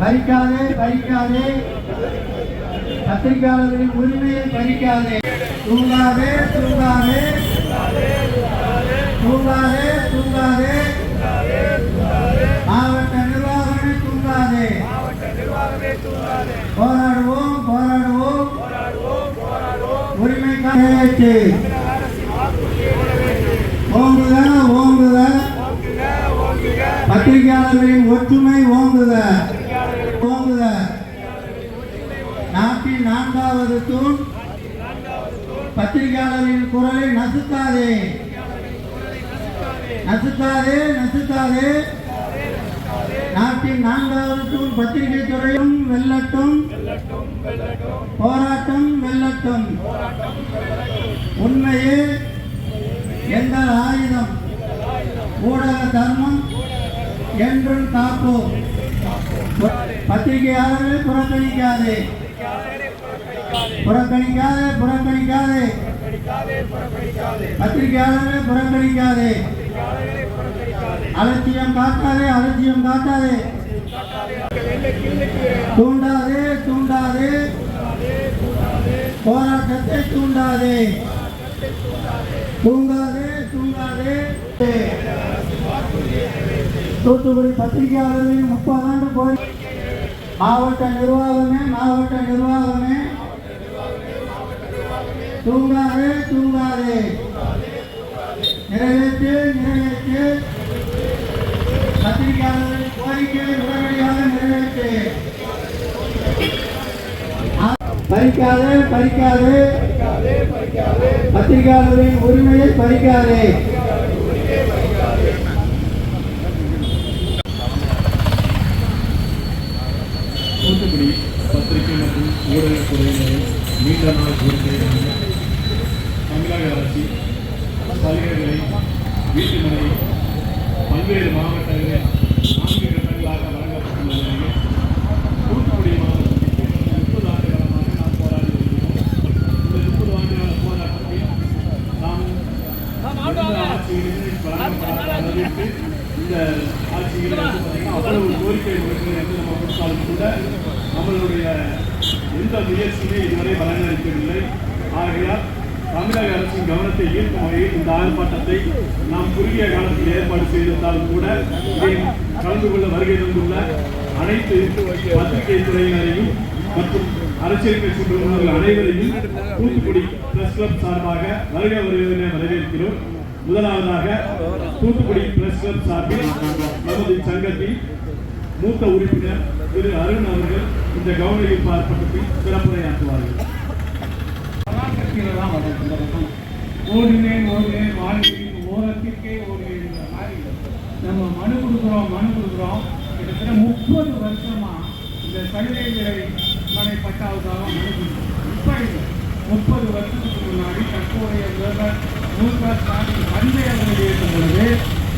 பறிக்காதே பறிக்காதே. பத்திரிகையாளர்களின் உரிமையை பறிக்காதே. தூங்காதே தூங்காதே. தூங்காதே தூங்காதே. மாவட்ட நிர்வாகமே தூங்காதே. போராடுவோம் போராடுவோம். உரிமைக்காக நிறைவேற்று ஓங்குத ஓங்குக. பத்திரிகையாளர்களின் ஒற்றுமை ஓங்குத பத்திரிகையின் நான்காவது தூண். பத்திரிகையாளரின் குரலை நசுக்காதே. நசுக்காதே நசுக்காதே. நாட்டின் நான்காவது தூண் பத்திரிகை துறையும் வெல்லட்டும். போராட்டம் வெல்லட்டும். உண்மையே எங்கள் ஆயுதம். ஊடக தர்மம் என்றும் காப்போம். பத்திரிகையாளர்களை புறக்கணிக்காதே. புறக்கணிக்காதே புறக்கணிக்காதே. பத்திரிகையாளர்களே புறக்கணிக்காதே. அலட்சியம் காட்டாதே அலட்சியம் காட்டாதே. தூண்டாதே தூண்டாதே. போராட்டத்தை தூண்டாதே. தூங்காதே தூங்காதே. தூத்துக்குடி பத்திரிகையாளர்களின் முப்பது ஆண்டு போய் மாவட்ட நிர்வாகமே மாவட்ட நிர்வாகமே. தூங்காதே தூங்காதே. நிறைவேற்று நிறைவேற்று பத்திரிகையாளர்களின் கோரிக்கை உடனடியாக நிறைவேற்று. பறிக்காதே பறிக்காதே. பத்திரிகையாளர்களின் உரிமையை பறிக்காதே. தூத்துக்குடி பத்திரிகை மற்றும் ஊடகத் துறையினரை நீண்ட நாள் கோரிக்கையாக சலுகைகளை வீட்டுமனை பல்வேறு மாவட்டங்களில் நான்கு கட்டங்களாக வழங்கப்பட்டுள்ள நிலையில் தூத்துக்குடி மாவட்டத்தில் முப்பது ஆண்டு காலமாக நாம் போராடி வருகிறோம். இந்த முப்பது ஆண்டு கால போராட்டத்தில் நாம் எந்த அளவிற்கு இந்த ஆட்சியில் அவ்வளவு கோரிக்கை முறைகள் என்று நம்ம கொடுத்தாலும் கூட நம்மளுடைய எந்த முயற்சியுமே இதுவரை வழங்க இருக்கவில்லை ஆகையால் தமிழக அரசின் கவனத்தை ஈர்க்கும் வகையில் இந்த ஆர்ப்பாட்டத்தை நாம் குறுகிய காலத்தில் ஏற்பாடு செய்திருந்தாலும் கூட கலந்து கொள்ள வருகை தந்துள்ள அனைத்து பத்திரிகை துறையினரையும் மற்றும் அரசியல் கட்சி பிரமுகர்கள் அனைவரையும் தூத்துக்குடி பிரஸ் கிளப் சார்பாக வருக வருவதனை வரவேற்கிறோம். முதலாவதாக தூத்துக்குடி பிரஸ் கிளப் சார்பில் நமது சங்கத்தின் மூத்த உறுப்பினர் திரு அருண் அவர்கள் இந்த கவன ஈர்ப்பு ஆர்ப்பாட்டத்தில் சிறப்புரையாற்றுவார்கள். தான் வரும். இந்த பக்கம் ஓடினேன் ஓடினேன் வாழ்க்கையின் ஓரத்திற்கே ஓடினேங்கிற மாதிரி நம்ம மனு கொடுக்குறோம் மனு கொடுக்குறோம். கிட்டத்தட்ட முப்பது வருஷமா இந்த சலுகை விலை மனை பட்டாவுக்காக மனு கொடுக்குறோம். இப்போ இல்லை. முப்பது வருஷத்துக்கு முன்னாடி தற்போதைய முதல்வர் மு க ஸ்டாலின் தந்தை அவர்கள் இருக்கும் பொழுது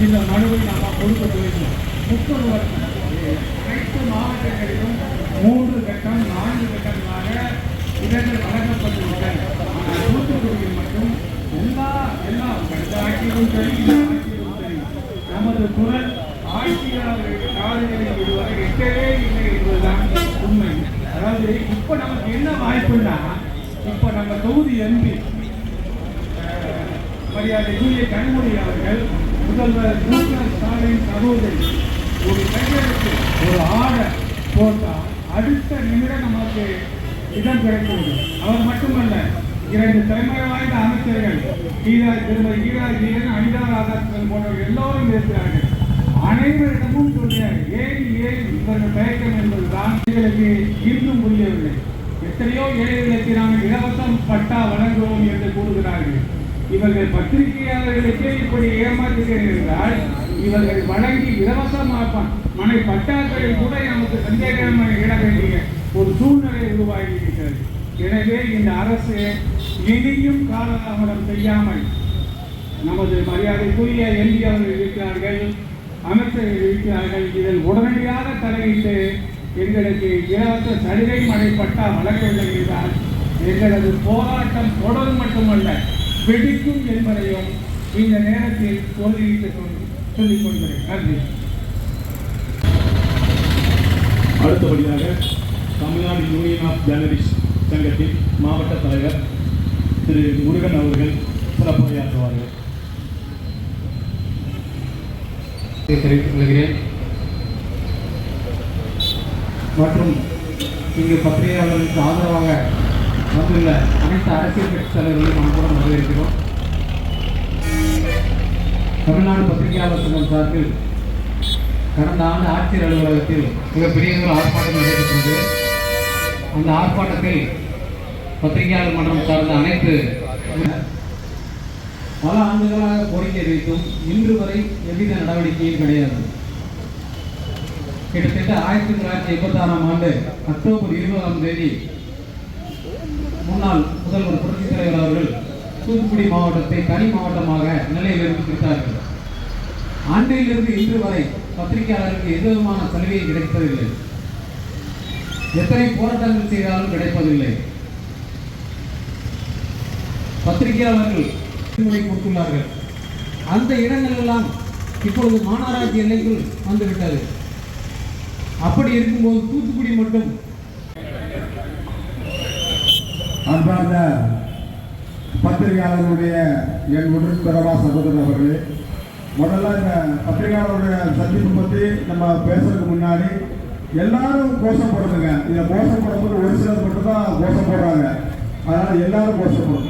இந்த மனுவை நாம் கொடுக்க துவங்கினோம் முப்பது வருஷம் அனைத்து மாவட்டங்களிலும் மூன்று கட்டம் நான்கு கட்டங்களாக இடங்கள் வழங்கப்பட்டுள்ளன தூத்துக்குடியில் மட்டும் எல்லா எல்லா கட்சி ஆட்சியிலும் சரி ஆட்சியிலும் சரி நமது குரல் ஆட்சியாளர்கள் காலநிலை இதுவரை எட்டவே இல்லை என்பதுதான் உண்மை அதாவது இப்ப நமக்கு என்ன வாய்ப்புன்னா இப்ப நம்ம தொகுதி எம்பி மரியாதை யூஏ கண்மொழி அவர்கள் முதல்வர் மு க ஸ்டாலின் சகோதரி ஒரு கையெழுத்து ஒரு ஆர்டர் போட்டால் அடுத்த நிமிடம் நமக்கு இடம் கிடைக்கிறது. அவர் மட்டுமல்ல இரண்டு தலைமுறை வாய்ந்த அமைச்சர்கள் ஈரா திருமதி கீழா ஜீவன் அனிதா ராதாகிருஷ்ணன் போன்றவர்கள் எல்லோரும் இருக்கிறார்கள். அனைவரிடமும் சொல்ல ஏன் ஏன் இவர்கள் தயக்கம் என்பதுதான் எங்களுக்கு இன்னும் புரியவில்லை. எத்தனையோ ஏழைகளுக்கு நாங்கள் இலவசம் பட்டா வழங்குவோம் என்று கூறுகிறார்கள். இவர்கள் பத்திரிகையாளர்களுக்கே இப்படி ஏமாற்றுகிறீர்கள் என்றால் இவர்கள் வழங்கி இலவசமாக மனை பட்டாக்களில் கூட நமக்கு சந்தேகமாக இட வேண்டிய ஒரு சூழ்நிலை உருவாகி இருக்கிறது. எனவே இந்த அரசு இனியும் காலதாமதம் செய்யாமல் நமது மரியாதைக்குரிய எம்பி அவர்கள் இருக்கிறார்கள் அமைச்சர்கள் இருக்கிறார்கள் இதில் உடனடியாக தலையிட்டு எங்களுக்கு இலவச சலுகை மழை வழங்க வேண்டும் என்றால் எங்களது போராட்டம் தொடரும் மட்டுமல்ல வெடிக்கும் என்பதையும் இந்த நேரத்தில் சொல்லிட்டு சொல்லிக் கொள்கிறேன். நன்றி. அடுத்தபடியாக தமிழ்நாடு யூனியன் ஆஃப் ஜேர்னலிஸ்ட் சங்கத்தின் மாவட்ட தலைவர் திரு முருகன் அவர்கள் சிறப்புரையாற்றுவார்கள். தெரிவித்துக் கொள்கிறேன். மற்றும் இங்கு பத்திரிகையாளர்களுக்கு ஆதரவாக வந்துள்ள அனைத்து அரசியல் கட்சி தலைவர்களையும் கூட வரவேற்கிறோம். தமிழ்நாடு பத்திரிகையாளர் சங்கம் சார்பில் கடந்த ஆண்டு ஆட்சியர் அலுவலகத்தில் மிகப்பெரிய ஒரு ஆர்ப்பாட்டம் நடைபெற்றது. அந்த ஆர்ப்பாட்டத்தில் பத்திரிகையாளர் மன்றம் சார்ந்த அனைத்து பல ஆண்டுகளாக கோரிக்கை வைத்தும் இன்று வரை எவ்வித நடவடிக்கையும் கிடையாது. கிட்டத்தட்ட ஆயிரத்தி தொள்ளாயிரத்தி எண்பத்தாறாம் ஆண்டு அக்டோபர் இருபதாம் தேதி முன்னாள் முதல்வர் புரட்சித் தலைவர் அவர்கள் தூத்துக்குடி மாவட்டத்தை தனி மாவட்டமாக நிலையிலிருந்து பிரித்தார்கள். ஆண்டிலிருந்து இன்று வரை பத்திரிகையாளருக்கு எந்த விதமான சலுகை கிடைப்பதில்லை. எத்தனை போராட்டங்கள் செய்தாலும் கிடைப்பதில்லை. பத்திரிகையாளர்கள் கொடுத்துள்ளார்கள். அந்த இடங்கள் எல்லாம் இப்பொழுது மாநகராட்சி எல்லைக்குள் வந்துவிட்டது. அப்படி இருக்கும்போது தூத்துக்குடி மட்டும் அன்பார்ந்த பத்திரிகையாளர்களுடைய என் உடன்பிறவா சகோதரர் அவர்களே முதல்ல இந்த பத்திரிகையாளருடைய சந்திப்பு பற்றி நம்ம பேசுறதுக்கு முன்னாடி எல்லாரும் கோஷம் போடுறதுங்க இதை கோஷம் போடும்போது ஒரு சிலர் மட்டும் தான் கோஷம் போடுறாங்க அதனால எல்லாரும் கோஷம் போடுறோம்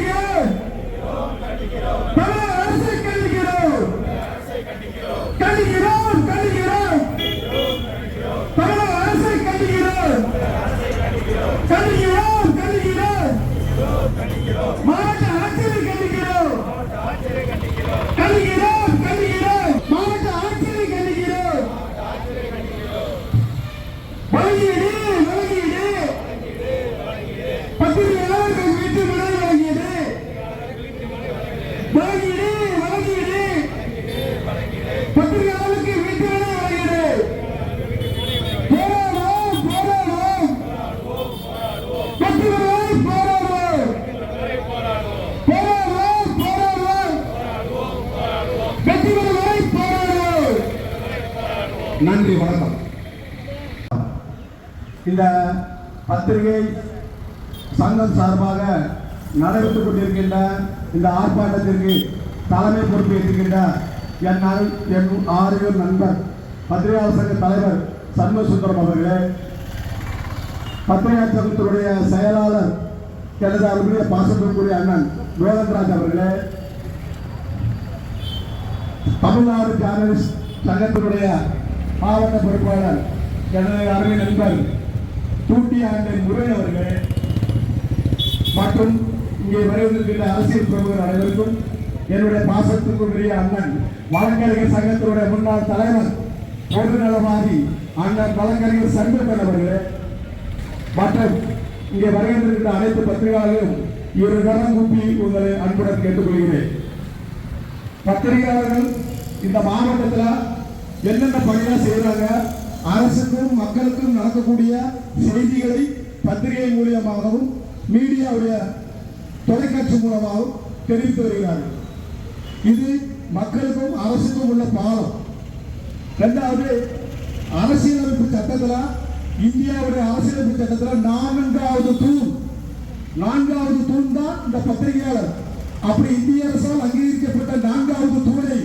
பத்திரிகை சங்கம் சார்பாக நடைபெற்றுக் கொண்டிருக்கின்ற இந்த ஆர்ப்பாட்டத்திற்கு தலைமை பொறுப்பேற்றுகின்ற என் என் ஆரியர் நண்பர் பத்திரிகையாளர் சங்க தலைவர் சண்முக சுந்தரம் அவர்களே பத்திரிகை சங்கத்தினுடைய செயலாளர் எனது அருமைய பாசத்திற்குரிய அண்ணன் வேலன்ராஜ் அவர்களே தமிழ்நாடு ஜேர்னலிஸ்ட் சங்கத்தினுடைய மாவட்ட பொறுப்பாளர் எனது அருமை நண்பர் தூட்டி ஆண்டின் முறை அவர்களே மற்றும் இங்கே வருவதற்கின்ற அரசியல் பிரமுகர் அனைவருக்கும் என்னுடைய பாசத்துக்குரிய அண்ணன் வழக்கறிஞர் சங்கத்தினுடைய முன்னாள் தலைவர் பொது நலவாதி அண்ணன் வழக்கறிஞர் சண்முகன் அவர்களே மற்றும் இங்கே வருகின்ற அனைத்து பத்திரிகையாளர்களும் இரு கரம் கூப்பி உங்களை அன்புடன் கேட்டுக்கொள்கிறேன். பத்திரிகையாளர்கள் இந்த மாவட்டத்தில் என்னென்ன பணிகள் செய்கிறாங்க அரசுக்கும் மக்களுக்கும் நடக்கக்கூடிய செய்திகளை பத்திரிகை மூலியமாகவும் மீடியாவுடைய தொலைக்காட்சி மூலமாகவும் தெரிவித்து வருகிறார்கள். இது மக்களுக்கும் அரசுக்கும் உள்ள பாலம் ரெண்டாவது அரசியலமைப்பு சட்டத்தில் இந்தியாவுடைய அரசியலமைப்பு சட்டத்துல நான்காவது தூண். நான்காவது தூண் தான் இந்த பத்திரிகையாளர். அப்படி இந்திய அரசால் அங்கீகரிக்கப்பட்ட நான்காவது தூணை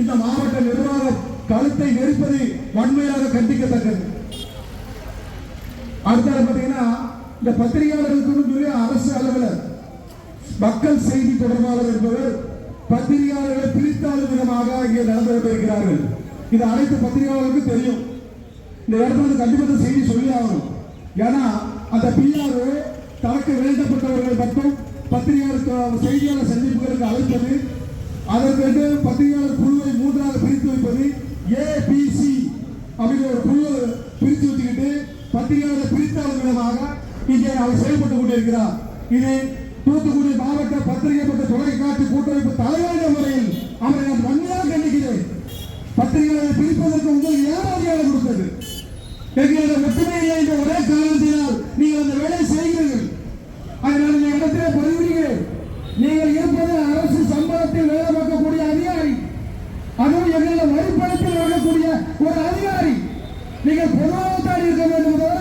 இந்த மாவட்ட நிர்வாகம் கழுத்தை நெரிப்பது வன்மையாக கண்டிக்கத்தக்கது. அடுத்தது பார்த்தீங்கன்னா இந்த பத்திரிகையாளர்களுக்கு சொல்லி அரசு அலுவலர் மக்கள் செய்தி தொடர்பாளர் என்பவர் பத்திரிகையாளர்களை பிரித்தாளும் விதமாக இங்கே நடந்து கொண்டிருக்கிறார்கள் இது அனைத்து பத்திரிகையாளர்களுக்கும் தெரியும். இந்த இடத்துல கண்டிப்பாக செய்தி சொல்லி ஆகணும். ஏன்னா அந்த பிஆர்ஓ தனக்கு வேண்டப்பட்டவர்கள் மட்டும் பத்திரிகையாளர் செய்தியாளர் சந்திப்புகளுக்கு அழைப்பது அதற்கு பத்திரிகையாளர் குழுவை மூன்றாக பிரித்து வைப்பது ஏபிசி அப்படின்னு ஒரு குழு பிரித்து வச்சுக்கிட்டு பத்திரிகையாளர் பிரித்தாளும் இங்கே அவர் செயல்பட்டு கொண்டிருக்கிறார். இது தூத்துக்குடி மாவட்ட பத்திரிகை மற்றும் தொலைக்காட்சி கூட்டமைப்பு தலைவர் முறையில் அவரை நான் வன்மையாக கண்டிக்கிறேன். பத்திரிகைகளை பிரிப்பதற்கு உங்களுக்கு யார் அதிகாரம் கொடுத்தது. எங்களது இல்லை என்ற ஒரே காரணத்தினால் நீங்கள் அந்த வேலையை செய்கிறீர்கள். அதனால் இந்த இடத்திலே பதிவுகிறேன் நீங்கள் இருப்பது அரசு சம்பளத்தில் வேலை பார்க்கக்கூடிய அதிகாரி. அதுவும் எங்களுடைய வரிப்பணத்தில் வரக்கூடிய ஒரு அதிகாரி. நீங்கள் பொதுவாகத்தான் இருக்க வேண்டும் தவிர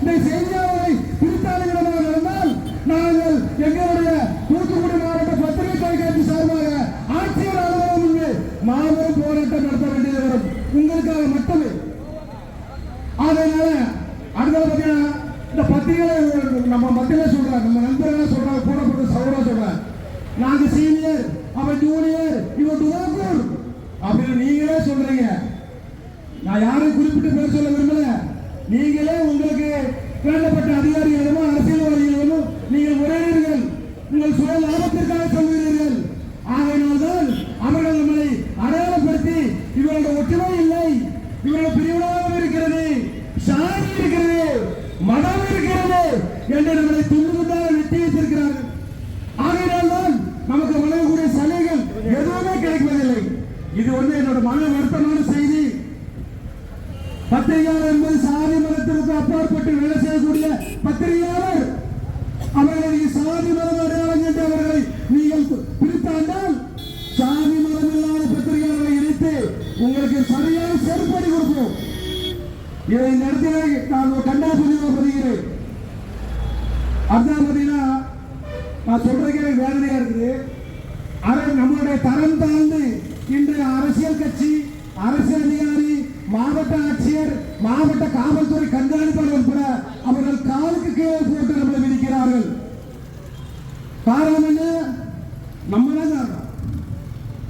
இந்த செய்தியாளரை பிரித்தாளுகிறமாக இருந்தால் நாங்கள் எங்களுடைய தூத்துக்குடி மாவட்ட பத்திரிகை தொலைக்காட்சி சார்பாக ஆட்சியர் அலுவலகம் முன்பு மாபெரும் போராட்டம் நடத்த வேண்டியது வரும் உங்களுக்காக மட்டுமே அதனால அடுத்தது பார்த்தீங்கன்னா இந்த பத்திரிகைகளை நம்ம மத்தியில சொல்றாங்க நம்ம நண்பர்கள் சொல்றாங்க கூட போட்டு சௌரா சொல்றாங்க. நாங்க சீனியர் அவன் ஜூனியர் இவன் டுவாக்கூர் அப்படின்னு நீங்களே சொல்றீங்க. நான் யாரையும் குறிப்பிட்டு பேர் சொல்ல விரும்பல. நீங்களே உங்களுக்கு வேண்டப்பட்ட அதிகாரிகளிடமோ அரசியல்வாதிகளிடமோ நீங்கள் உரையீர்கள் உங்கள் சுய லாபத்திற்காக சொல்கிறீர்கள் ஆகையினால்தான் அவர்கள் நம்மளை அடையாளப்படுத்தி இவர்களோட ஒற்றுமை இல்லை இவர்களோட பிரிவினாவும் இருக்கிறது சாதி இருக்கிறது மதம் இருக்கிறது என்று நம்மளை துண்டு துண்டாக வெட்டி வைத்திருக்கிறார்கள். ஆகையினால்தான் நமக்கு வழங்கக்கூடிய சலுகைகள் எதுவுமே கிடைப்பதில்லை. இது வந்து என்னோட மன வருத்தமான செய்தி. பத்திரிகையாளர் என்பது சாதி மதத்திற்கு அப்பாற்பட்டு வேலை செய்யக்கூடிய பத்திரிகையாளர். அவர்களை சாதி மதம் அடையாளம் என்று அவர்களை நீங்கள் பிரித்தாண்டால் சாதி மதம் இல்லாத பத்திரிகையாளர்களை இணைத்து உங்களுக்கு சரியான செருப்படி கொடுப்போம். இதை இந்த நான் ஒரு கண்டாபதியாக பதிகிறேன் அதுதான் பார்த்தீங்கன்னா நான் சொல்றதுக்கே வேதனையா இருக்குது. ஆனால் நம்மளுடைய தரம் தாழ்ந்து இன்று அரசியல் கட்சி அரசியல் அதிகாரி மாவட்ட ஆட்சியர் மாவட்ட காவல்துறை கண்காணிப்பாளர் உட்பட அவர்கள் காலுக்கு கீழே போட்டு நம்மளை விதிக்கிறார்கள் காரணம் என்ன நம்ம தான் காரணம்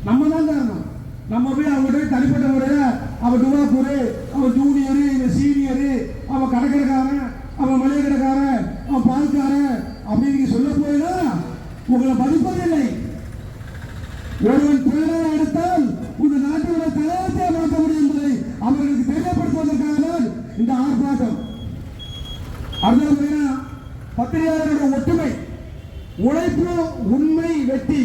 நம்ம தான் காரணம் நம்ம போய் அவங்க போய் தனிப்பட்ட முறையில் அவன் டுவாக்கூரு அவன் ஜூனியரு இவன் சீனியரு அவன் கடைக்கடைக்காரன் அவன் மளிகை கடைக்காரன் அவன் பால்காரன் அப்படின்னு சொல்ல போயினா உங்களை மதிப்பதில்லை. ஒருவன் பேரால் எடுத்தால் இந்த நாட்டோட கலாச்சாரத்தை மாற்ற முடியும் என்பதை அவர்களுக்கு தெரியப்படுத்துவதற்காக தான் இந்த ஆர்ப்பாட்டம். அதனால பத்திரிகையாளர்களுடைய ஒற்றுமை உழைப்பு உண்மை வெற்றி.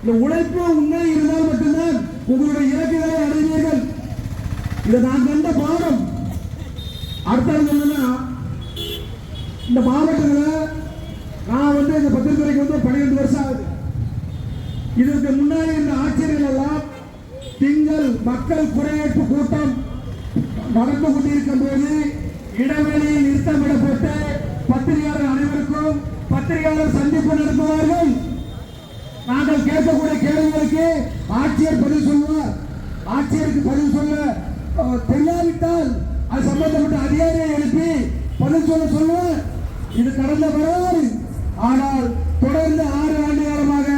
இந்த உழைப்பு உண்மை இருந்தால் மட்டும்தான் உங்களுடைய இலக்குகளை அடைவீர்கள். இதை நான் கண்ட பாடம் அடுத்தது என்னன்னா இந்த மாவட்டத்தில் நான் வந்து இந்த பத்திரிகைக்கு வந்து பன்னிரெண்டு வருஷம் ஆகுது இதற்கு முன்னாடி இந்த ஆட்சியர்கள் எல்லாம் திங்கள் மக்கள் குறையேற்பு கூட்டம் நடந்து கொண்டிருக்கும் போது இடைவெளியில் நிறுத்தமிடப்பட்டு பத்திரிகையாளர் அனைவருக்கும் பத்திரிகையாளர் சந்திப்பு நடத்துவார்கள். நாங்கள் கேட்கக்கூடிய கேள்விகளுக்கு ஆட்சியர் பதில் சொல்வார். ஆட்சியருக்கு பதில் சொல்ல தெரியாவிட்டால் அது சம்பந்தப்பட்ட அதிகாரியை எழுப்பி பதில் சொல்ல சொல்வார். இது கடந்த வரலாறு. ஆனால் தொடர்ந்து ஆறு ஆண்டு காலமாக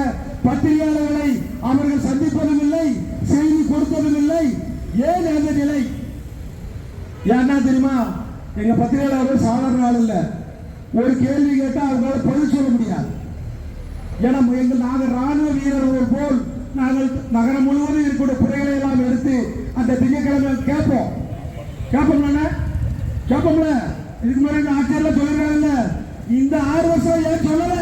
பத்திரிகையாளர்களை அவர்கள் சந்திப்பதும் இல்லை செய்தி கொடுப்பதும் இல்லை. ஏன் அந்த நிலை? ஏன்னா தெரியுமா? எங்க பத்திரிகையாளர்கள் சாதாரண ஆள் இல்லை. ஒரு கேள்வி கேட்டால் அவங்களால பதில் சொல்ல முடியாது. ஏன்னா எங்கள் நாங்கள் ராணுவ வீரர்கள் போல் நாங்கள் நகரம் முழுவதும் இருக்கக்கூடிய குறைகளை எல்லாம் எடுத்து அந்த திங்கட்கிழமை கேட்போம். கேட்போம்ல கேட்போம்ல. இதுக்கு முன்னாடி இந்த ஆட்சியர்ல சொல்லிருக்காங்கல்ல இந்த ஆறு வருஷம் ஏன் சொல்லல?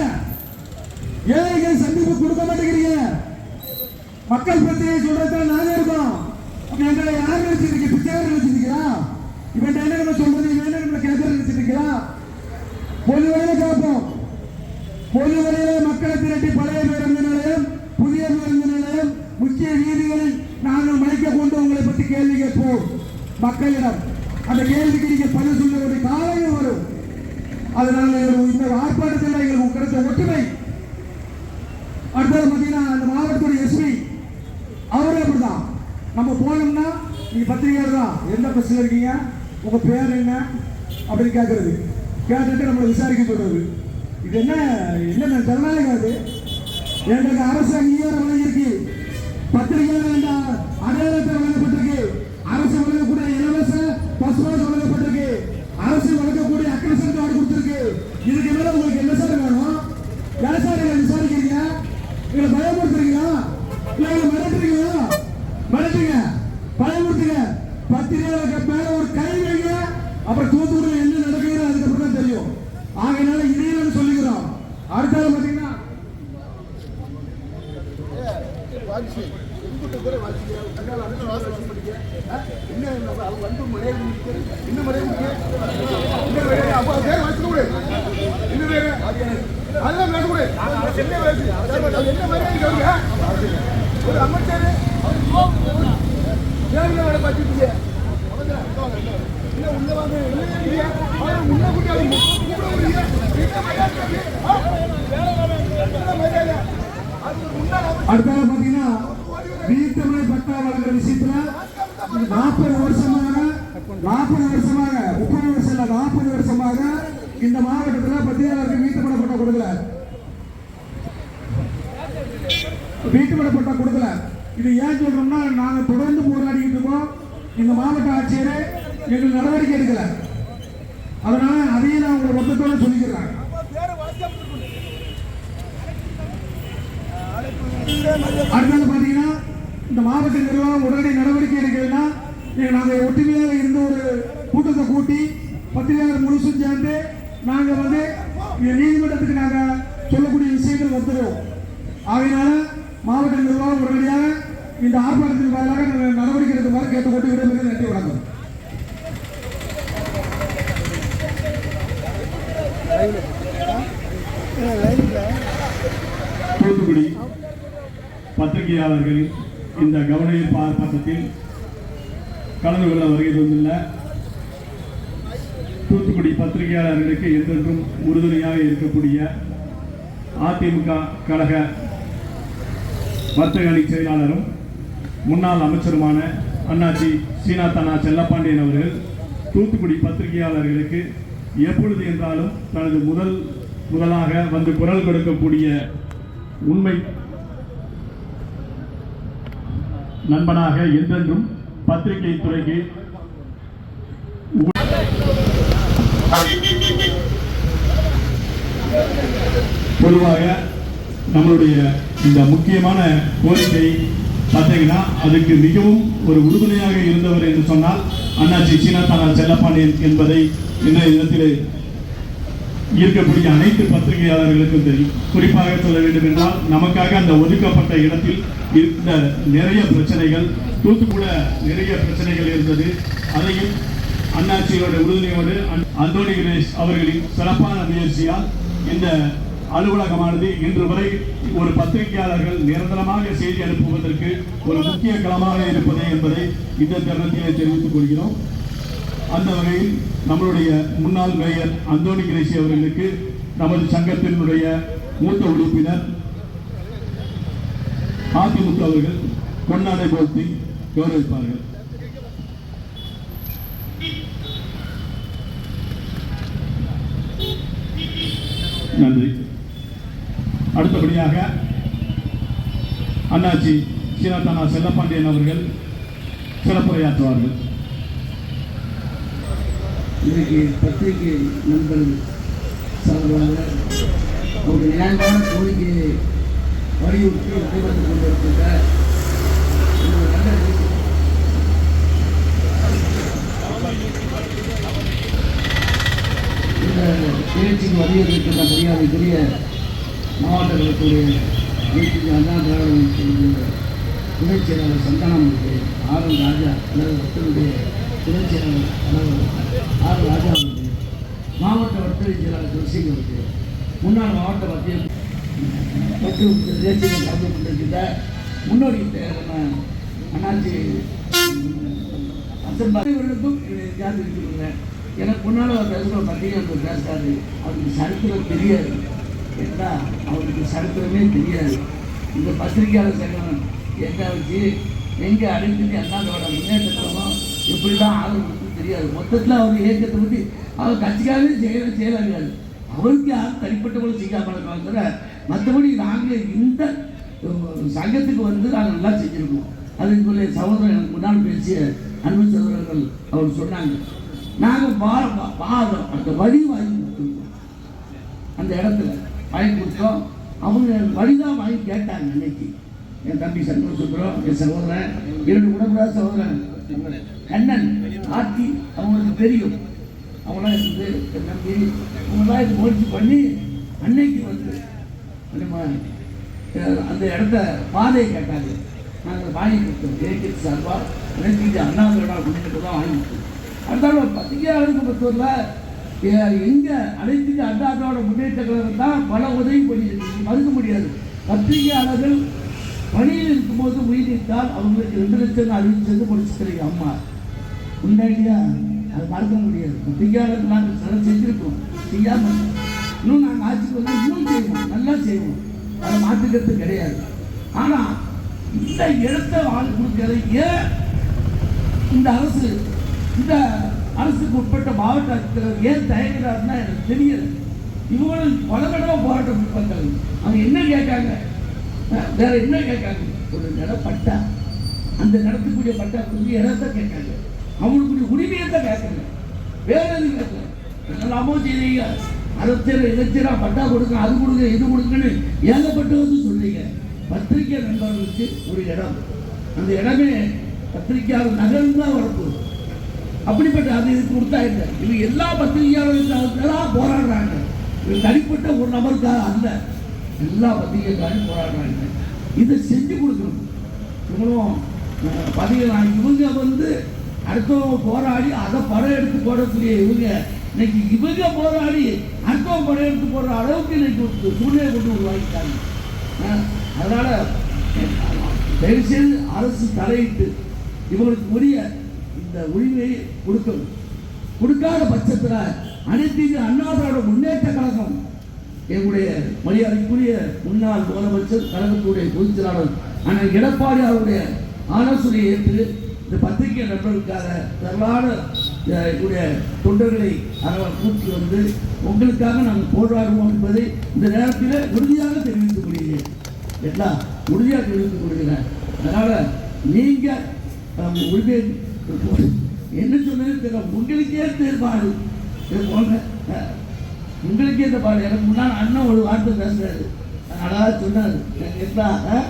ஏழைகள் சந்திப்பு கொடுக்க மாட்டேங்கிறீங்க? மக்கள் பிரச்சனையை சொல்றதுதான் நாங்க இருக்கோம். அப்ப எங்களை யார் நினைச்சிருக்கீங்க பிச்சையார் நினைச்சிருக்கீங்களா இவன் என்ன நம்ம சொல்றது? இவன் என்ன நம்ம கேட்கறது நினைச்சிருக்கீங்களா? பொது வழியில கேட்போம் பொது வழியில மக்களை திரட்டி பழைய பேருந்து நிலையம் புதிய பேருந்து நிலையம் முக்கிய வீதிகளில் நாங்கள் மலைக்க கொண்டு உங்களை பற்றி கேள்வி கேட்போம். மக்களிடம். அந்த கேள்விக்கு நீங்கள் பதில் சொல்ல ஒரு காலையும் வரும். அதனால இந்த ஆர்ப்பாட்டத்தில் எங்களுக்கு கிடைத்த ஒற்றுமை. அடுத்தது பார்த்தீங்கன்னா அந்த மாவட்டத்துடைய எஸ்பி அவரே அப்படிதான். நம்ம போனோம்னா நீங்க பத்திரிகையாளர்? தான் எந்த பிரச்சனை இருக்கீங்க? உங்க பேர் என்ன? அப்படின்னு கேட்கறது கேட்டுட்டு நம்மளை விசாரிக்க சொல்றது. இது என்ன என்ன ஜனநாயகம் அது? எங்களுக்கு அரசு அங்கீகாரம் வழங்கியிருக்கு. பத்திரிகையாளர் என்ற அடையாளத்தை வழங்கப்பட்டிருக்கு அரசு வழங்கக்கூடிய இலவச பஸ் பாஸ் வழங்கப்பட்டிருக்கு அரசு வழங்கக்கூடிய அக்ரசன் கார்டு கொடுத்திருக்கு இதுக்கு மேல உங்களுக்கு என்ன சார் வேணும் ஏன் சார் எங்களை விசாரிக்கிறீங்க எங்களை பயமுறுத்துறீங்களா இல்ல எங்களை மிரட்டுறீங்களா மிரட்டுங்க பயமுறுத்துங்க பத்திரிகையாளருக்கு மேல ஒரு கை வைங்க அப்புறம் தூத்துக்குடியில் என்ன நடக்குது அதுக்கப்புறம் தான் தெரியும் ஆகையினால இதையும் நாங்க சொல்லிக்கிறோம் அடுத்தது பாத்தீங்கன்னா வாட்சி இன்புட்டு பேரை வாட்சி கண்ணால் அடுத்த வாசல் வாசி படிக்க என்ன அவங்க வந்து மழையை முடிக்க இன்னும் மழையை முடிக்க இன்னும் வேறு அப்போ பேர் வாசிக்க கூட இன்னும் வேறு அதெல்லாம் பேச கூட என்ன பேசு என்ன மரியாதை கேளுங்க ஒரு அமைச்சர் ஏங்க வேலை பார்த்துட்டு என்ன உள்ள வாங்க இல்லையா இல்லையா அவரை முன்ன கூட்டாளி கூப்பிட முடியல என்ன மரியாதை ஆ? என்ன மரியாதை அது முன்னாள் அமைச்சர் அடுத்தது பாத்தீங்கன்னா வீட்டுமனை பட்டா வழங்குற விஷயத்துல நாற்பது வருஷமாக நாற்பது வருஷமாக முப்பது வருஷம் இல்ல நாற்பது வருஷமாக இந்த மாவட்டத்தில் பத்திரிகையாளருக்கு வீட்டுமனை பட்டா கொடுக்கல. வீட்டுமனை பட்டா கொடுக்கல. இது ஏன் சொல்றோம்னா நாங்க தொடர்ந்து போராடிட்டு இருக்கோம். இந்த மாவட்ட ஆட்சியர் எங்களுக்கு நடவடிக்கை எடுக்கல. அதனால அதையும் நான் உங்களை மொத்தத்தோட சொல்லிக்கிறேன். அடுத்தது பாத்தீங்கன்னா இந்த மாவட்ட நிர்வாகம் உடனடி நடவடிக்கை எடுக்கலைன்னா எங்க- நாங்க ஒற்றுமையாக இருந்த ஒரு கூட்டத்தை கூட்டி பத்திரிகையாளர் முழுசும் சேர்ந்து நாங்க வந்து நீதிமன்றத்துக்கு நாங்க சொல்லக்கூடிய விஷயங்கள் வந்துடும் ஆகையினால மாவட்ட நிர்வாகம் உடனடியாக இந்த ஆர்ப்பாட்டத்தின் பதிலாக நாங்கள் நடவடிக்கை எடுக்குமாறு கேட்டுக்கொண்டு விடைபெறுகிறேன் நன்றி வணக்கம். தூத்துக்குடி பத்திரிகையாளர்கள் இந்த கவனஈர்ப்பு ஆர்ப்பாட்டத்தில் கலந்து கொள்ள வருகை தந்துள்ள தூத்துக்குடி பத்திரிகையாளர்களுக்கு என்றென்றும் உறுதுணையாக இருக்கக்கூடிய அதிமுக கழக வர்த்தக அணி செயலாளரும் முன்னாள் அமைச்சருமான அண்ணாச்சி சீனாத்தனா செல்லப்பாண்டியன் அவர்கள் தூத்துக்குடி பத்திரிகையாளர்களுக்கு எப்பொழுது என்றாலும் தனது முதல் முதலாக வந்து குரல் கொடுக்கக்கூடிய உண்மை நண்பனாக என்றென்றும் பத்திரிகை துறைக்கு பொதுவாக நம்மளுடைய இந்த முக்கியமான கோரிக்கை பார்த்தீங்கன்னா அதுக்கு மிகவும் ஒரு உறுதுணையாக இருந்தவர் என்று சொன்னால் அண்ணாச்சி சீனாத்தானா செல்லப்பாண்டியன் என்பதை இன்றைய தினத்திலே இருக்கக்கூடிய அனைத்து பத்திரிகையாளர்களுக்கும் தெரியும். குறிப்பாக சொல்ல வேண்டும் என்றால் நமக்காக அந்த ஒதுக்கப்பட்ட இடத்தில் இருந்த நிறைய பிரச்சனைகள் தூத்துக்குட நிறைய பிரச்சனைகள் இருந்தது. அதையும் அண்ணாச்சியோட உறுதுணையோடு அந்தோனி கணேஷ் அவர்களின் சிறப்பான முயற்சியால் இந்த அலுவலகமானது இன்று வரை ஒரு பத்திரிகையாளர்கள் நிரந்தரமாக செய்தி அனுப்புவதற்கு ஒரு முக்கிய களமாக இருப்பது என்பதை இந்த தருணத்திலே தெரிவித்துக் கொள்கிறோம். அந்த வகையில் நம்மளுடைய முன்னாள் மேயர் அந்தோணி கிரேசி அவர்களுக்கு நமது சங்கத்தினுடைய மூத்த உறுப்பினர் அதிமுக அவர்கள் கொண்டாடை போர்த்தி கௌரவிப்பார்கள். நன்றி. அடுத்தபடியாக அண்ணாச்சி சீனாத்தானா செல்லப்பாண்டியன் அவர்கள் சிறப்புரையாற்றுவார்கள். இன்றைக்கு பத்திரிகை நண்பர்கள் சார்பாக ஒரு நியாயமான கோரிக்கையை வலியுறுத்தி நடைபெற்றுக் கொண்டிருக்கின்ற இந்த இந்த நிகழ்ச்சிக்கு வலியுறுத்திருக்கின்ற மரியாதைக்குரிய மாவட்டங்களுக்கு கழகத்துடைய அண்ணா திராவிட முன்னேற்ற துணைச் செயலாளர் சந்தானம் அவர்களே ஆர் என் ராஜா அல்லது ஒருத்தருடைய துணைச் செயலாளர் தலைவர் ஆர் ராஜா அவர்களே மாவட்ட வர்த்தக செயலாளர் துளசிங்க அவர்களே முன்னாள் மாவட்ட மத்திய மற்றும் தேசிய கலந்து கொண்டிருக்கிற முன்னோடி தேர்தலான அண்ணாச்சி அசன் இவர்களுக்கும் ஜாதி இருக்கிறேன் எனக்கு முன்னால் அவர் பேசுகிற பத்திரிகை பேசுகிறாரு அவருக்கு சரித்திரம் தெரியாது. ஏன்னா அவருக்கு சரித்திரமே தெரியாது. இந்த பத்திரிகையாளர் சங்கம் எங்கே வச்சு எங்கே அடைந்து அண்ணாந்தோட முன்னேற்றமோ எப்படி தான் ஆதரவு தெரியாது. மொத்தத்தில் அவர் இயக்கத்தை பற்றி அவர் கட்சிக்காகவே செய்ய செய்யலாங்க அவருக்கு யாரும் தனிப்பட்டவங்களும் செய்யாமல் இருக்காங்க தவிர மற்றபடி நாங்கள் இந்த சங்கத்துக்கு வந்து நாங்கள் நல்லா செஞ்சுருக்கோம். அதுக்கு சொல்லி சகோதரர் எனக்கு முன்னால் பேசிய அன்பு சகோதரர்கள் அவர் சொன்னாங்க நாங்கள் பா பா- பாதம் அந்த வழி வாங்கி கொடுத்துருக்கோம். அந்த இடத்துல வாங்கி கொடுத்தோம் அவங்க வழிதான் வாங்கி கேட்டாங்க அன்னைக்கு. என் தம்பி சண்முக சுந்தரம் என் சகோதரன் இரண்டு உடம்புடாத சகோதரன். கண்ணன் ஆர்த்தி அவங்களுக்கு தெரியும். அவங்களாம் இருந்து என் தம்பி அவங்களாம் இது முயற்சி பண்ணி அன்னைக்கு வந்து அந்த இடத்த பாதையை கேட்டாங்க. நாங்கள் வாங்கி கொடுத்தோம். ஜெயிக்கிற சார்பாக அனைத்து அண்ணாதிரடா அப்படின்னு தான் வாங்கி கொடுத்தோம். அடுத்தாலும் பத்திரிகையாளருக்கு பொறுத்தவரை எங்கே அனைத்து அண்ணாதிராவிட முன்னேற்ற கழகம் தான் பல உதவி பண்ணி மறுக்க முடியாது. பத்திரிகையாளர்கள் பணியில் இருக்கும்போது உயிரிழந்தால் அவங்களுக்கு ரெண்டு லட்சம் அறிவிச்சது முடிச்சுக்கிறீங்க அம்மா. உண்டாடியா அதை மறக்க முடியாது. பத்திரிகையாளர்கள் நாங்கள் சில செஞ்சுருக்கோம் செய்யாமல் இன்னும் நாங்கள் ஆட்சிக்கு வந்து இன்னும் செய்வோம். நல்லா செய்வோம். அதை மாற்றுக்கிறது கிடையாது. ஆனால் இந்த இடத்த வாழ் கொடுக்கறது ஏன் இந்த அரசு இந்த அரசுக்கு உட்பட்ட மாவட்ட ஆட்சித்தலைவர் ஏன் தயங்குறாருன்னா எனக்கு தெரியல. இவங்களும் பல தடவை போராட்டம் பண்ணுறாங்க அவங்க என்ன கேட்காங்க? வேற என்ன கேட்காங்க? ஒரு நிலம் பட்டா. அந்த நடத்தக்கூடிய பட்டா கொஞ்சம் இடத்த கேட்காங்க. அவங்களுக்குரிய உரிமையை தான் கேட்கல வேற எதுவும் கேட்கல. என்னெல்லாமோ செய்றீங்க அரசியல் இளைஞரா பட்டா கொடுங்க அது கொடுங்க இது கொடுங்கன்னு ஏகப்பட்டு வந்து சொல்றீங்க. பத்திரிகை நண்பர்களுக்கு ஒரு இடம். அந்த இடமே பத்திரிகையாளர் நகர்ந்து தான் வரப்போகுது. அப்படிப்பட்ட அது இதுக்கு கொடுத்தா இல்லை இவங்க எல்லா பத்திரிகையாளர்களுக்காக போராடுறாங்க. இது தனிப்பட்ட ஒரு நபருக்காக அல்ல. எல்லா பத்திரிகைக்காரும் போராடுறாங்க. இதை செஞ்சு கொடுக்கணும். இவங்களும் அஹ், இவங்க வந்து அடுத்தவங்க போராடி அதை படம் எடுத்து போடக்கூடிய இவங்க. இன்னைக்கு இவங்க போராடி அடுத்தவங்க படம் எடுத்து போடுற அளவுக்கு இன்னைக்கு சூழ்நிலை கொண்டு உருவாக்கிட்டாங்க. அதனால் அதனால தயவு செய்து அரசு தலையிட்டு இவங்களுக்கு உரிய இந்த உரிமையை கொடுக்கணும் கொடுக்காத பட்சத்தில் அனைத்து இந்திய அண்ணா திராவிட முன்னேற்ற கழகம் எங்களுடைய மரியாதைக்குரிய முன்னாள் முதலமைச்சர் கழகத்துடைய பொதுச் செயலாளர் ஆனால் எடப்பாடி அவருடைய ஆலோசனையை ஏற்று இந்த பத்திரிகை நண்பர்களுக்காக திரளான என்னுடைய தொண்டர்களை அவர் கூட்டி வந்து உங்களுக்காக நாங்கள் போராடுவோம் என்பதை இந்த நேரத்தில் உறுதியாக தெரிவித்துக் கொள்கிறேன். எல்லாம் உறுதியாக தெரிவித்துக் கொள்கிறேன். அதனால் நீங்கள் உரிமை என்ன சொன்னது தெரியல உங்களுக்கே தீர்ப்பாடு இது உங்களுக்கே இந்த பாடு. எனக்கு முன்னால் அண்ணன் ஒரு வார்த்தை பேசுறாரு. அழகாக சொன்னார். என்ன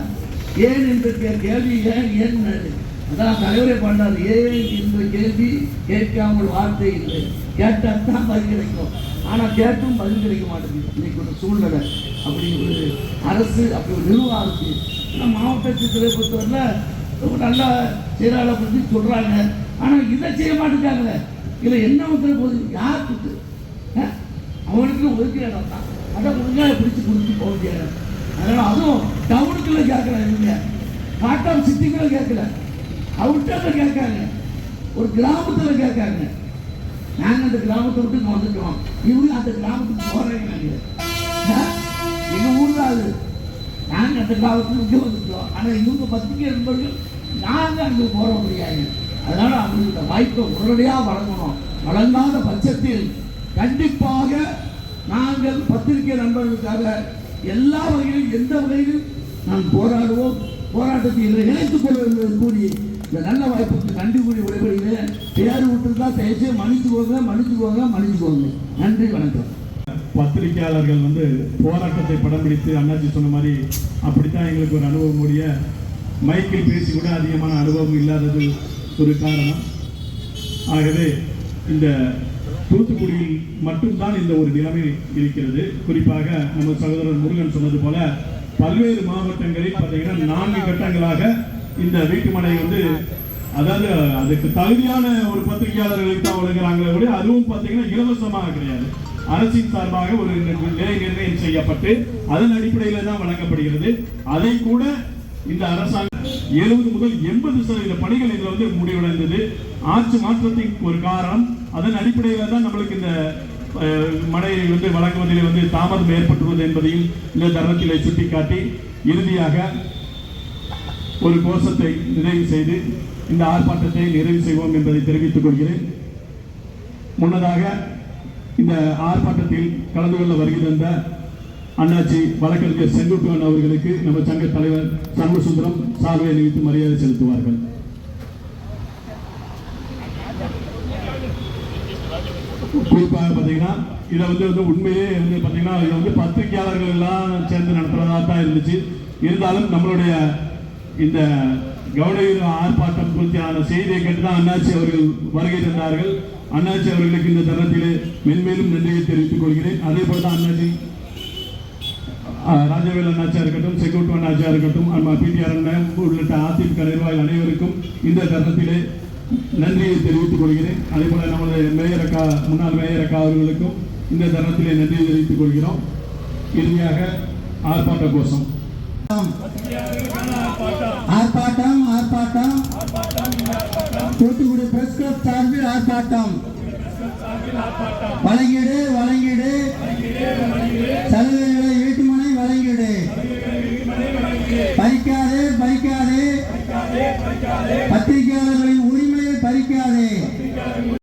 ஏன் என்று கே- கேள்வி ஏன் ஏன் அதான் தலைவரே பண்ணார். ஏன் என்ற கேள்வி கேட்காமல் வார்த்தை இல்லை? கேட்டால் தான் பதில் கிடைக்கும். ஆனால் கேட்டும் பதில் கிடைக்க மாட்டேங்குது. இன்னைக்கு ஒரு சூழ்நிலை. அப்படி ஒரு அரசு அப்படி ஒரு நிர்வாகம் இருக்கு. மாவட்ட சித்திரை பொறுத்தவரையில் நல்லா செய்கிறாள் அப்படின்னு சொல்கிறாங்க ஆனால் இதை செய்ய மாட்டேங்காங்களே இதில் என்ன வந்துட போகுது? யாருக்கு அஹ்? அவனுக்கு ஒதுக்கிற இடம் தான். அதை ஒழுங்காக பிடிச்சி கொடுத்து போக முடியாது. அதனால் அதுவும் டவுனுக்குள்ள கேட்கல இவங்க. காட்டம் சிட்டிக்குள்ளே கேட்கல. அவுட்டரில் கேட்காங்க ஒரு கிராமத்தில் கேட்காங்க நாங்கள் அந்த கிராமத்தை விட்டு இங்கே வந்துட்டோம் இவங்க அந்த கிராமத்துக்கு போகிறேங்க நாங்கள் எங்கள் ஊரில் அது நாங்கள் அந்த காலத்தில் இங்கே வந்துட்டோம். ஆனால் இவங்க பத்திரிகை நண்பர்கள் நாங்கள் அங்கே போக முடியாது. அதனால் அவங்களுக்கு இந்த வாய்ப்பை உடனடியாக வழங்கணும். வழங்காத பட்சத்தில் கண்டிப்பாக நாங்கள் பத்திரிகை நண்பர்களுக்காக எல்லா வகையிலும் எந்த வகையிலும் நாம் போராடுவோம். போராட்டத்தில் இதில் இணைத்துக் கொள்வது கூறி இந்த நல்ல வாய்ப்புக்கு நன்றி கூறி விடைபெறுகிறேன். பேர் விட்டுருந்தா தயவுசெய்து மன்னிச்சுக்கோங்க மன்னிச்சுக்கோங்க மன்னிச்சுக்கோங்க. நன்றி வணக்கம். பத்திரிகையாளர்கள் வந்து போராட்டத்தை படம் பிடித்து அண்ணாச்சி சொன்ன மாதிரி அப்படித்தான் எங்களுக்கு ஒரு அனுபவம் கூடிய மைக்கில் பேசி கூட அதிகமான அனுபவம் இல்லாதது ஒரு காரணம். ஆகவே இந்த தூத்துக்குடியில் மட்டும்தான் இந்த ஒரு நிலைமை இருக்கிறது. குறிப்பாக நம்ம சகோதரர் முருகன் சொன்னது போல பல்வேறு மாவட்டங்களில் பார்த்தீங்கன்னா நான்கு கட்டங்களாக இந்த வீட்டுமனை வந்து அதாவது அதுக்கு தகுதியான ஒரு பத்திரிகையாளர்களுக்கு தான் வழங்குறாங்களே ஒழிய அதுவும் பார்த்தீங்கன்னா இலவசமாக கிடையாது. அரசின் சார்பாக ஒரு நிலை நிர்ணயம் செய்யப்பட்டு அதன் அடிப்படையில் தான் வழங்கப்படுகிறது. அதை கூட இந்த அரசாங்கம் எழுபது முதல் எண்பது சதவீத பணிகள் இதில் வந்து முடிவடைந்தது. ஆட்சி மாற்றத்தின் ஒரு காரணம். அதன் அடிப்படையில் தான் நம்மளுக்கு இந்த மழையை மழை வந்து வழங்குவதில் வந்து தாமதம் ஏற்பட்டுள்ளது என்பதையும் இந்த தருணத்திலே சுட்டிக்காட்டி இறுதியாக ஒரு கோஷத்தை நிறைவு செய்து இந்த ஆர்ப்பாட்டத்தை நிறைவு செய்வோம் என்பதை தெரிவித்துக் கொள்கிறேன். முன்னதாக இந்த ஆர்ப்பாட்டத்தில் கலந்து கொள்ள வருகை தந்த அண்ணாச்சி வழக்கறிஞர் செங்குட்டுவன் அவர்களுக்கு நம்ம சங்க தலைவர் சண்முசுந்தரம் சார்பை அணிவித்து மரியாதை செலுத்துவார்கள். குறிப்பாக பார்த்தீங்கன்னா இதை வந்து வந்து உண்மையே வந்து பார்த்தீங்கன்னா இது வந்து பத்திரிகையாளர்கள் எல்லாம் சேர்ந்து நடத்துறதா தான் இருந்துச்சு. இருந்தாலும் நம்மளுடைய இந்த கவுடையூர் ஆர்ப்பாட்டம் குறித்தான செய்தியை கேட்டு தான் அண்ணாச்சி அவர்கள் வருகை தந்தார்கள். அண்ணாச்சி அவர்களுக்கு இந்த தருணத்திலே மென்மேலும் நன்றியை தெரிவித்துக் கொள்கிறேன். அதே போல தான் அண்ணாச்சி ராஜவேல் அண்ணாச்சியா இருக்கட்டும் செக்யூரிட்டி அண்ணாச்சியா இருக்கட்டும் அம்மா பிடிஆர் அண்ணன் உள்ளிட்ட அதிமுக நிர்வாகிகள் அனைவருக்கும் இந்த தருணத்திலே நன்றியை தெரிவித்துக் கொள்கிறேன். அதே போல நமது மேயர் அக்கா முன்னாள் மேயர் அக்கா அவர்களுக்கும் இந்த தருணத்திலே நன்றியை தெரிவித்துக் கொள்கிறோம். இறுதியாக ஆர்ப்பாட்ட கோஷம். ஆர்ப்பாட்டம். ஆர்ப்பாட்டம் தூத்துக்குடி பிரஸ் கிளப் சார்பில் ஆர்ப்பாட்டம். வழங்கிடு வழங்கிடு. சலுகைகளை வீட்டுமனை வழங்கிடு. பறிக்காதே பறிக்காதே.